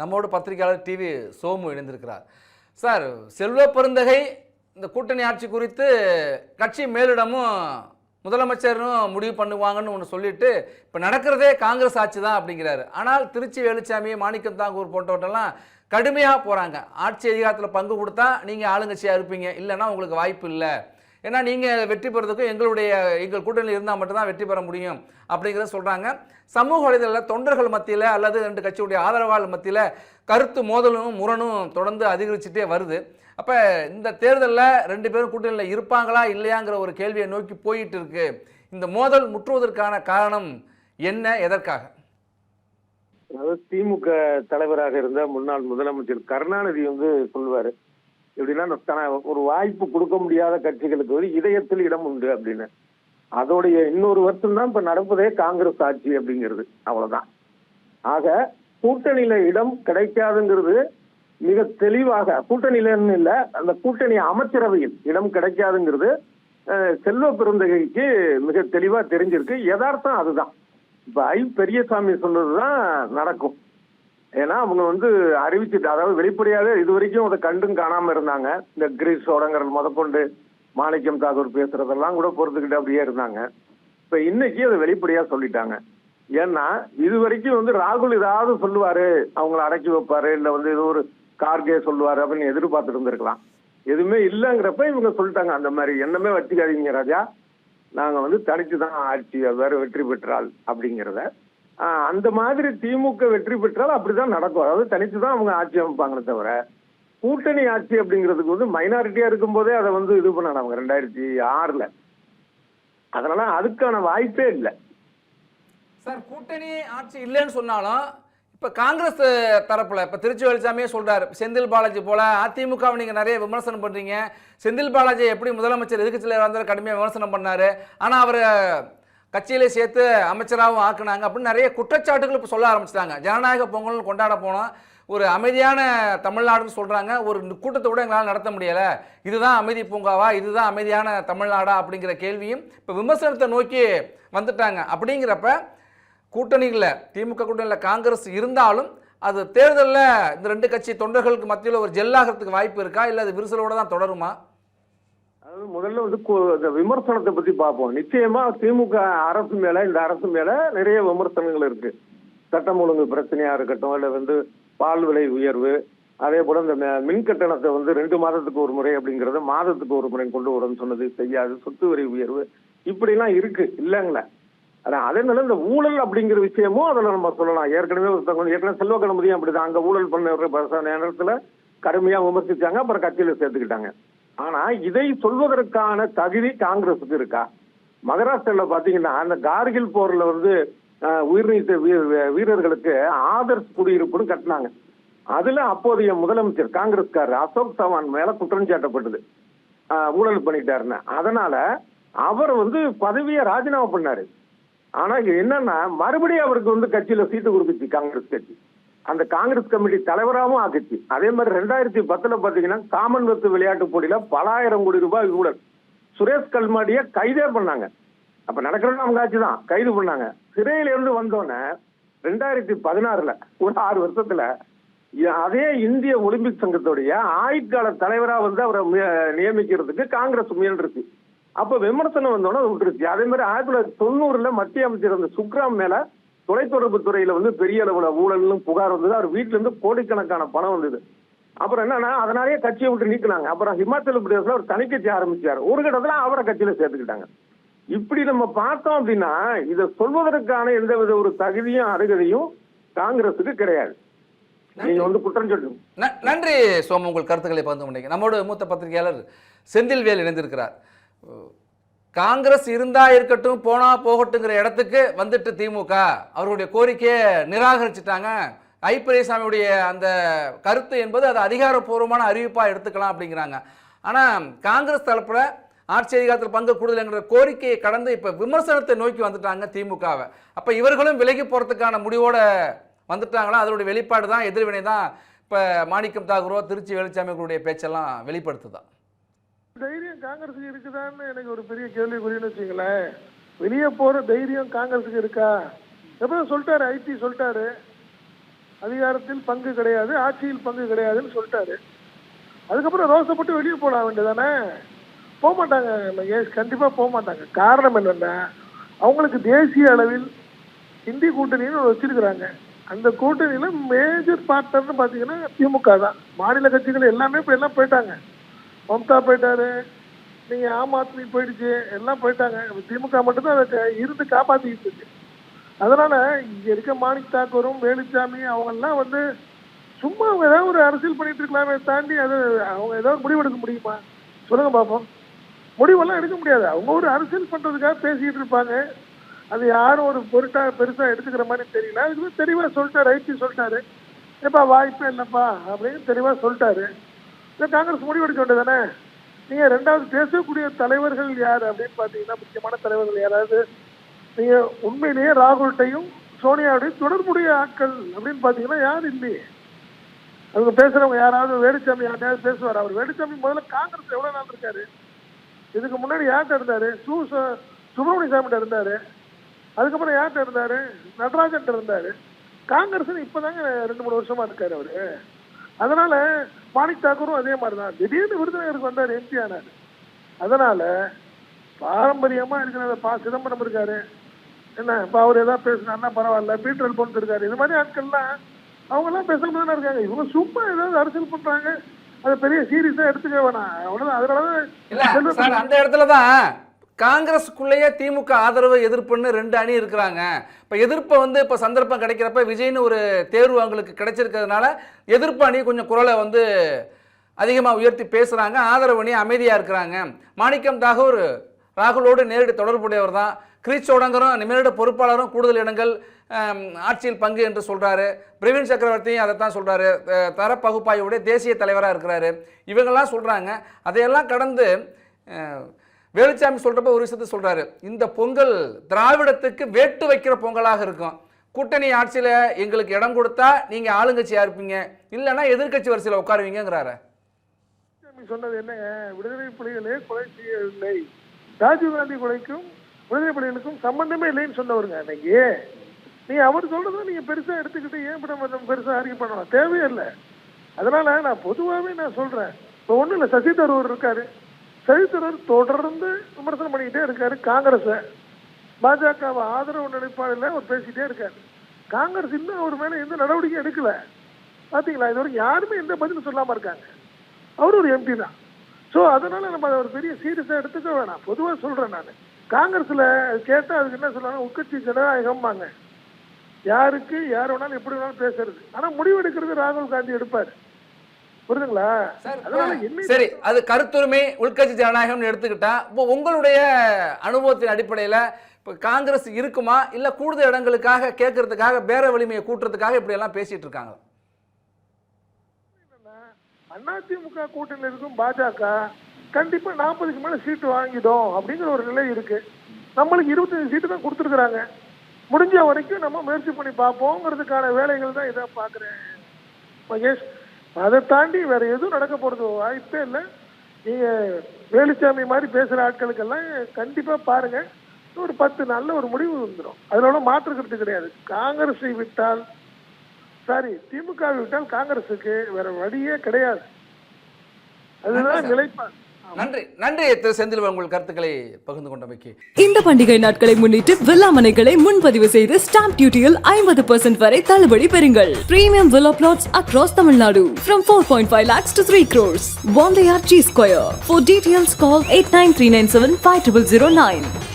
நம்மோடு பத்திரிகையாளர் டிவி சோமு இணைந்திருக்கிறார். சார் செல்வ பெருந்தகை இந்த கூட்டணி ஆட்சி குறித்து கட்சி மேலிடமும் முதலமைச்சரும் முடிவு பண்ணுவாங்கன்னு ஒன்று சொல்லிட்டு இப்போ நடக்கிறதே காங்கிரஸ் ஆட்சி தான் அப்படிங்கிறாரு. ஆனால் திருச்சி வேலுச்சாமி மாணிக்கம் தாங்கூர் போன்றவற்றெல்லாம் கடுமையாக போகிறாங்க ஆட்சி அதிகாரத்தில் பங்கு கொடுத்தா நீங்கள் ஆளுங்கட்சியாக இருப்பீங்க. இல்லைன்னா உங்களுக்கு வாய்ப்பு இல்லை. ஏன்னா நீங்கள் வெற்றி பெறதுக்கும் எங்களுடைய எங்கள் கூட்டணியில் இருந்தால் மட்டும்தான் வெற்றி பெற முடியும் அப்படிங்கிறத சொல்கிறாங்க சமூக வலைதளத்தில் தொண்டர்கள் மத்தியில் அல்லது ரெண்டு கட்சியுடைய ஆதரவாளர் மத்தியில் கருத்து மோதலும் முரணும் தொடர்ந்து அதிகரிச்சுட்டே வருது. அப்போ இந்த தேர்தலில் ரெண்டு பேரும் கூட்டணியில் இருப்பாங்களா இல்லையாங்கிற ஒரு கேள்வியை நோக்கி போயிட்டு இருக்கு. இந்த மோதல் முற்றுவதற்கான காரணம் என்ன எதற்காக? அதாவது திமுக தலைவராக இருந்த முன்னாள் முதலமைச்சர் கருணாநிதி வந்து சொல்வாரு எப்படின்னா தன- ஒரு வாய்ப்பு கொடுக்க முடியாத கட்சிகளுக்கு வந்து இதயத்தில் இடம் உண்டு அப்படின்னு. அதோடைய இன்னொரு வருஷம் தான் இப்ப நடப்பதே காங்கிரஸ் ஆட்சி அப்படிங்கிறது. அவ்வளவுதான். ஆக கூட்டணியில இடம் கிடைக்காதுங்கிறது மிக தெளிவாக கூட்டணியிலன்னு இல்ல அந்த கூட்டணி அமைச்சரவையில் இடம் கிடைக்காதுங்கிறது செல்வ பெருந்தகைக்கு மிக தெளிவா தெரிஞ்சிருக்கு. யதார்த்தம் அதுதான். இப்ப ஐ பெரியசாமி சொன்னதுதான் நடக்கும். ஏன்னா அவங்க வந்து அறிவிச்சுட்டு அதாவது வெளிப்படையாவே இது வரைக்கும் அதை கண்டும் காணாம இருந்தாங்க. இந்த கிரீஸ் ஓடங்கரல் முதற்கொண்டு மாணிக்கம் தாகூர் பேசுறதெல்லாம் கூட பொறுத்துக்கிட்டு அப்படியே இருந்தாங்க. இப்ப இன்னைக்கு அதை வெளிப்படையா சொல்லிட்டாங்க. ஏன்னா இது வரைக்கும் வந்து ராகுல் ஏதாவது சொல்லுவாரு அவங்கள அடக்கி வைப்பாரு இல்ல வந்து ஏதோ ஒரு கார்கே சொல்லுவாரு அப்படின்னு எதிர்பார்த்துட்டு இருந்திருக்கலாம் எதுவுமே இல்லைங்கிறப்ப இவங்க சொல்லிட்டாங்க அந்த மாதிரி என்னமே வச்சுக்காதீங்க ராஜா. நாங்க வந்து தனித்து தான் ஆட்சி வேற வெற்றி பெற்றால் அப்படிங்கிறத. அந்த மாதிரி திமுக வெற்றி பெற்றால் அப்படிதான் நடக்கும். அதாவது தனித்து தான் அவங்க ஆட்சி அமைப்பாங்களே தவிர கூட்டணி ஆட்சி அப்படிங்கிறதுக்கு வந்து மைனாரிட்டியா இருக்கும்போதே அதை வந்து இது பண்ணாங்க அவங்க ரெண்டாயிரத்தி ஆறுல. அதனால அதுக்கான வாய்ப்பே இல்லை. சார் கூட்டணி ஆட்சி இல்லைன்னு சொன்னாலும் இப்போ காங்கிரஸ் தரப்புல இப்போ திருச்சி வெளிச்சாமியே சொல்றாரு செந்தில் பாலாஜி போல அதிமுகவை நீங்க நிறைய விமர்சனம் பண்றீங்க. செந்தில் பாலாஜி எப்படி முதலமைச்சர் எதிர்க்கட்சியில் வந்தார் கடுமையாக விமர்சனம் பண்ணாரு. ஆனா அவர் கட்சியிலே சேர்த்து அமைச்சராகவும் ஆக்குனாங்க அப்படின்னு நிறைய குற்றச்சாட்டுகள் இப்போ சொல்ல ஆரம்பிச்சிட்டாங்க. ஜனநாயக பொங்கல்னு கொண்டாட போனால் ஒரு அமைதியான தமிழ்நாடுன்னு சொல்கிறாங்க ஒரு கூட்டத்தை கூட எங்களால் நடத்த முடியலை. இதுதான் அமைதி பூங்காவா? இதுதான் அமைதியான தமிழ்நாடா? அப்படிங்கிற கேள்வியும் இப்போ விமர்சனத்தை நோக்கி வந்துட்டாங்க. அப்படிங்கிறப்ப கூட்டணிகளில் திமுக கூட்டணியில் காங்கிரஸ் இருந்தாலும் அது தேர்தலில் இந்த ரெண்டு கட்சி தொண்டர்களுக்கு மத்தியில் ஒரு ஜெல்லாகிறதுக்கு வாய்ப்பு இருக்கா? இல்லை அது விரிசலோடு தான் தொடருமா? முதல்ல வந்து இந்த விமர்சனத்தை பத்தி பார்ப்போம். நிச்சயமா திமுக அரசு மேல இந்த அரசு மேல நிறைய விமர்சனங்கள் இருக்கு. சட்டம் ஒழுங்கு பிரச்சனையா இருக்கட்டும் இல்ல வந்து பால் விலை உயர்வு அதே போல இந்த மின் கட்டணத்தை வந்து ரெண்டு மாதத்துக்கு ஒரு முறை அப்படிங்கறத மாதத்துக்கு ஒரு முறை கொண்டு வரணும்னு சொன்னது செய்யாது. சொத்து வரி உயர்வு இப்படி எல்லாம் இருக்கு இல்லைங்களே. அதான் அதே இந்த ஊழல் அப்படிங்கிற விஷயமும் அதுல நம்ம சொல்லலாம். ஏற்கனவே ஒருத்தவங்க ஏற்கனவே செல்வ கணபதியும் அப்படிதான். அங்க ஊழல் பண்ண நேரத்துல கடுமையா விமர்சிச்சாங்க அப்புறம் கட்சியில சேர்த்துக்கிட்டாங்க. ஆனா இதை சொல்வதற்கான தகுதி காங்கிரஸுக்கு இருக்கா? மகாராஷ்டிரால பாத்தீங்கன்னா அந்த கார்கில் போர்ல வந்து உயிர்நீத்த உயிர் நீத்த வீரர்களுக்கு ஆதர்ஸ் குடியிருப்புன்னு கட்டினாங்க. அதுல அப்போதைய முதலமைச்சர் காங்கிரஸ்காரர் அசோக் சவான் மேல குற்றம் சாட்டப்பட்டது. ஊழல் பண்ணிட்டாருன்னு. அதனால அவர் வந்து பதவியை ராஜினாமா பண்ணாரு. ஆனா என்னன்னா மறுபடியும் அவருக்கு வந்து கட்சியில சீட்டு கொடுத்துச்சு காங்கிரஸ் கட்சி. அந்த காங்கிரஸ் கமிட்டி தலைவராகவும் ஆக்குச்சு. அதே மாதிரி ரெண்டாயிரத்தி பத்துல பாத்தீங்கன்னா காமன்வெல்த் விளையாட்டு போட்டியில பலாயிரம் கோடி ரூபாய் ஊழல். சுரேஷ் கல்மாடிய கைதே பண்ணாங்க. அப்ப நடக்கிறது அவங்க ஆட்சி தான் கைது பண்ணாங்க. சிறையில இருந்து வந்தோடனே ரெண்டாயிரத்தி பதினாறுல ஒரு ஆறு வருஷத்துல அதே இந்திய ஒலிம்பிக் சங்கத்துடைய ஆயுட்கால தலைவரா வந்து அவரை நியமிக்கிறதுக்கு காங்கிரஸ் முயன்றுச்சு அப்ப விமர்சனம் வந்தோடனே விட்டுருச்சு. அதே மாதிரி ஆயிரத்தி தொள்ளாயிரத்தி தொண்ணூறுல மத்திய அமைச்சர் அந்த சுக்ராம் மேல தொலைத்தொடர்பு துறையில வந்து பெரிய அளவுல ஊழல்னு புகார் வந்தது. அவர் வீட்டுல இருந்து கோடிக்கணக்கான பணம் வந்தது. அப்புறம் என்னன்னா அதனாலேயே கட்சியை விட்டு நீக்கினாங்க. அப்புறம் ஹிமாச்சல பிரதேசல ஒரு தனிக்கட்சி ஆரம்பிச்சாரு. ஒரு கட்டத்துல அவரை கட்சியில சேர்த்துக்கிட்டாங்க. இப்படி நம்ம பார்த்தோம் அப்படின்னா இதை சொல்வதற்கான எந்த வித ஒரு தகுதியும் அருகதையும் காங்கிரஸுக்கு கிடையாது. நீங்க வந்து குற்றம் சொல்லுங்க நன்றி சோமு. உங்கள் கருத்துக்களை பகிர்ந்து கொண்டீங்க. நம்மோடு மூத்த பத்திரிகையாளர் செந்தில்வேல் இணைந்திருக்கிறார். காங்கிரஸ் இருந்தா இருக்கட்டும் போனா போகட்டுங்கிற இடத்துக்கு வந்துட்டு திமுக. அவருடைய கோரிக்கையை நிராகரிச்சிட்டாங்க. ஐ பெரியசாமியுடைய அந்த கருத்து என்பது அது அதிகாரப்பூர்வமான அறிவிப்பா எடுத்துக்கலாம் அப்படிங்கிறாங்க. ஆனா காங்கிரஸ் தரப்புல ஆட்சி அதிகாரத்தில் பங்கு கூடுதல்ங்கிற கோரிக்கையை கடந்து இப்ப விமர்சனத்தை நோக்கி வந்துட்டாங்க திமுகவை. அப்ப இவர்களும் விலகி போறதுக்கான முடிவோட வந்துட்டாங்களா? அதனுடைய வெளிப்பாடு தான் எதிர்வினை தான் இப்போ மாணிக்கம் தாகூரோ திருச்சி வேலுச்சாமி பேச்செல்லாம் வெளிப்படுத்துதான் தைரியம் காங்கிரஸுக்கு இருக்குதான்னு எனக்கு ஒரு பெரிய கேள்விக்குறின்னு வச்சுங்களேன் வெளியே போகிற தைரியம் காங்கிரஸுக்கு இருக்கா? எப்போ சொல்லிட்டாரு ஐடி சொல்லிட்டாரு. அதிகாரத்தில் பங்கு கிடையாது ஆட்சியில் பங்கு கிடையாதுன்னு சொல்லிட்டாரு. அதுக்கப்புறம் ரோசப்பட்டு வெளியே போட வேண்டியதானே? போக மாட்டாங்க மகேஷ் கண்டிப்பாக போக மாட்டாங்க. காரணம் என்னென்னா அவங்களுக்கு தேசிய அளவில் இந்தி கூட்டணின்னு வச்சிருக்கிறாங்க. அந்த கூட்டணியில் மேஜர் பார்ட்னர்னு பார்த்தீங்கன்னா திமுக தான். மாநில கட்சிகள் எல்லாமே இப்போ எல்லாம் போயிட்டாங்க. மம்தா போயிட்டாரு. நீங்கள் ஆம் ஆத்மி போயிடுச்சு. எல்லாம் போயிட்டாங்க. திமுக மட்டும்தான் அதை இருந்து காப்பாற்றிக்கிட்டு இருக்கு. அதனால இங்க இருக்க மாணிக் தாக்கூரும் வேலுச்சாமி அவங்கெல்லாம் வந்து சும்மா அவங்க ஏதாவது ஒரு அரசியல் பண்ணிட்டு இருக்கலாமே தாண்டி அது அவங்க ஏதாவது முடிவெடுக்க முடியுமா? சொல்லுங்க பாப்போம். முடிவெல்லாம் எடுக்க முடியாது. அவங்க ஒரு அரசியல் பண்றதுக்காக பேசிட்டு இருப்பாங்க. அது யாரும் ஒரு பொருட்டா பெருசா எடுத்துக்கிற மாதிரி தெரியல. அதுக்கு தெளிவா சொல்லிட்டாரு ஐடி சொல்லிட்டாரு. ஏப்பா வாய்ப்பே இல்லைப்பா அப்படின்னு தெளிவா சொல்லிட்டாரு. இல்லை காங்கிரஸ் முடிவெடுக்க வேண்டியதானே நீங்கள் ரெண்டாவது பேசக்கூடிய தலைவர்கள் யார் அப்படின்னு பார்த்தீங்கன்னா முக்கியமான தலைவர்கள் யாராவது? நீங்கள் உண்மையிலேயே ராகுல்கிட்டையும் சோனியாவுடையும் தொடர்புடைய ஆட்கள் அப்படின்னு பார்த்தீங்கன்னா யார் இல்லையே? அவங்க பேசுகிறவங்க யாராவது வேலுச்சாமி யாரையாவது பேசுவார்? அவர் வேலுச்சாமி முதல்ல காங்கிரஸ் எவ்வளோ நாள் இருக்காரு? இதுக்கு முன்னாடி யார்கிட்ட இருந்தார்? சு சு- சுப்பிரமணிய சாமிகிட்ட இருந்தாரு. அதுக்கப்புறம் யார்கிட்ட இருந்தார்? நடராஜன் இருந்தார். காங்கிரஸ் இப்பதாங்க ரெண்டு மூணு வருஷமாக இருக்கார் அவர். அதனால மாணிக் தாக்கூரும் அதே மாதிரி தான் திடீர்னு விருதுநகருக்கு வந்தார் எம்பி ஆனாரு. அதனால பாரம்பரியமா இருக்கிற பா சிதம்பரம் இருக்காரு. என்ன இப்போ அவர் ஏதாவது பேசினாருன்னா பரவாயில்ல பீட்டர் அல்போன்ஸ் இருக்காரு. இது மாதிரி ஆட்கள்லாம் அவங்கெல்லாம் பேசாம தானே இருக்காங்க. இவங்க சும்மா ஏதாவது அரசியல் பண்றாங்க. அது பெரிய சீரியஸா எடுத்துக்க வேணாம். அவ்வளவுதான். இல்ல அதனால சார் அந்த இடத்துல தான் காங்கிரஸுக்குள்ளேயே திமுக ஆதரவு எதிர்ப்புன்னு ரெண்டு அணி இருக்கிறாங்க. இப்போ எதிர்ப்பை வந்து இப்போ சந்தர்ப்பம் கிடைக்கிறப்ப விஜய்னு ஒரு தேர்வு அவங்களுக்கு கிடைச்சிருக்கிறதுனால எதிர்ப்பு அணி கொஞ்சம் குரலை வந்து அதிகமாக உயர்த்தி பேசுகிறாங்க ஆதரவு அணி அமைதியாக இருக்கிறாங்க. மாணிக்கம் தாகூர் ராகுலோடு நேரடி தொடர்புடையவர் தான். கிரீச் சோடங்கரும் நிமிட பொறுப்பாளரும் கூடுதல் இடங்கள் ஆட்சியில் பங்கு என்று சொல்கிறாரு பிரவீன் சக்கரவர்த்தியும் அதை தான் சொல்கிறாரு தர பகுப்பாய்வுடைய தேசிய தலைவராக இருக்கிறாரு. இவங்கெல்லாம் சொல்கிறாங்க அதையெல்லாம் கடந்து வேலுச்சாமி சொல்கிறப்ப ஒரு விஷயத்த சொல்கிறாரு இந்த பொங்கல் திராவிடத்துக்கு வேட்டு வைக்கிற பொங்கலாக இருக்கும். கூட்டணி ஆட்சியில் எங்களுக்கு இடம் கொடுத்தா நீங்கள் ஆளுங்கட்சியாக இருப்பீங்க? இல்லைன்னா எதிர்க்கட்சி வரிசையில் உட்காருவீங்கிறாரு சொன்னது என்ன? விடுதலை புலிகளே கொலை செய்யவில்லை. ராஜீவ்காந்தி கொலைக்கும் விடுதலை புலிகளுக்கும் சம்பந்தமே இல்லைன்னு சொன்னவருங்க அன்னைக்கு. நீ அவர் சொல்றதை நீங்க பெருசா எடுத்துக்கிட்டு ஏன் இப்ப நம்ம பெருசா அறிக்கை பண்ணணும்? தேவையே இல்லை. அதனால நான் பொதுவாகவே நான் சொல்றேன். இப்போ ஒன்றும் இல்லை சசி தரூர் இருக்காரு. சரித்திரர் தொடர்ந்து விமர்சனம் பண்ணிக்கிட்டே இருக்காரு காங்கிரஸை. பாஜகவை ஆதரவு நிலைப்பாடில் அவர் பேசிக்கிட்டே இருக்கார். காங்கிரஸ் இன்னும் அவர் மேலே எந்த நடவடிக்கையும் எடுக்கலை. பார்த்தீங்களா இது வரைக்கும் யாருமே எந்த பதிலும் சொல்லாமல் இருக்காங்க. அவர் ஒரு எம்பி தான். ஸோ அதனால் நம்ம அதை ஒரு பெரிய சீரியஸாக எடுத்துக்க வேணாம். பொதுவாக சொல்கிறேன் நான். காங்கிரஸில் கேட்டால் அதுக்கு என்ன சொல்லுவாங்க உட்கட்சி ஜனநாயகம்பாங்க. யாருக்கு யார் வேணாலும் எப்படி வேணாலும் பேசுறது. ஆனால் முடிவெடுக்கிறது ராகுல் காந்தி எடுப்பார். புரியுதுங்களா? சரி அது கருத்துரிமை உள்கட்சி ஜனநாயகம்னு எடுத்துக்கிட்டா இப்போ உங்களுடைய அனுபவத்தின் அடிப்படையில் இப்போ காங்கிரஸ் இருக்குமா? இல்லை கூடுதல் இடங்களுக்காக கேட்கறதுக்காக பேர வலிமையை கூட்டுறதுக்காக இப்படி எல்லாம் பேசிட்டு இருக்காங்க அதிமுக கூட்டணியில் இருக்கும் பாஜக கண்டிப்பா நாற்பதுக்கு மேல சீட்டு வாங்கிடும் அப்படிங்கிற ஒரு நிலை இருக்கு. நம்மளுக்கு இருபத்தஞ்சு சீட்டு தான் கொடுத்துருக்குறாங்க. முடிஞ்ச வரைக்கும் நம்ம முயற்சி பண்ணி பார்ப்போங்கிறதுக்கான வேலைகள் தான் இதை பார்க்குறேன் மகேஷ். அதை தாண்டி வேற எதுவும் நடக்க போறது வாய்ப்பே இல்லை. நீங்க வேலுச்சாமி மாதிரி பேசுற ஆட்களுக்கெல்லாம் கண்டிப்பா பாருங்க. ஒரு பத்து நாள்ல ஒரு முடிவு வந்துடும் ஒன்றும் மாற்று கருத்து கிடையாது. காங்கிரஸை விட்டால் சாரி திமுக விட்டால் காங்கிரஸுக்கு வேற வழியே கிடையாது. அதுதான் நிலைப்பாடு. நன்றி நன்றி திரு செந்தில் உங்கள் கருத்துக்களை பகிர்ந்து கொண்டமைக்கு இந்த பண்டிகை நாட்களை முன்னிட்டு வில்லா மனைகளை முன்பதிவு செய்து ஸ்டாம்ப் டியூட்டியில் ஐம்பது பர்சன்ட் வரை தள்ளுபடி பெறுங்கள் premium villa flats across Tamil Nadu from 4.5 lakhs to 3 crores. One layer G Square. For details, call 89397 5009.